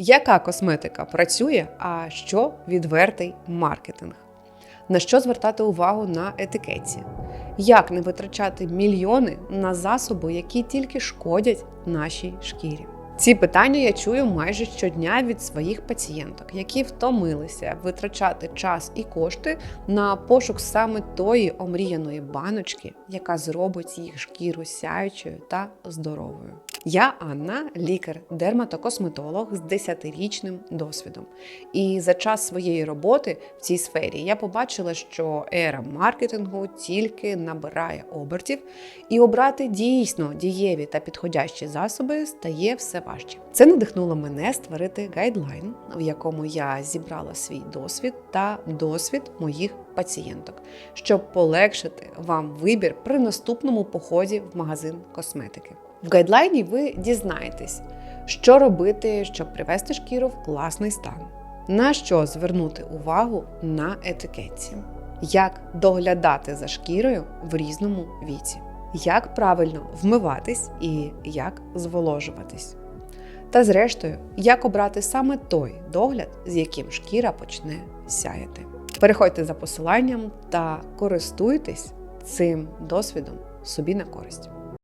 Яка косметика працює, а що відвертий маркетинг? На що звертати увагу на етикетці? Як не витрачати мільйони на засоби, які тільки шкодять нашій шкірі? Ці питання я чую майже щодня від своїх пацієнток, які втомилися витрачати час і кошти на пошук саме тої омріяної баночки, яка зробить їх шкіру сяючою та здоровою. Я Анна, лікар-дерматокосметолог з 10-річним досвідом. І за час своєї роботи в цій сфері я побачила, що ера маркетингу тільки набирає обертів, і обрати дійсно дієві та підходящі засоби стає все важче. Це надихнуло мене створити гайдлайн, в якому я зібрала свій досвід та досвід моїх пацієнток, щоб полегшити вам вибір при наступному поході в магазин косметики. В гайдлайні ви дізнаєтесь, що робити, щоб привести шкіру в класний стан, на що звернути увагу на етикетці, як доглядати за шкірою в різному віці, як правильно вмиватись і як зволожуватись. Та зрештою, як обрати саме той догляд, з яким шкіра почне сяяти. Переходьте за посиланням та користуйтесь цим досвідом собі на користь.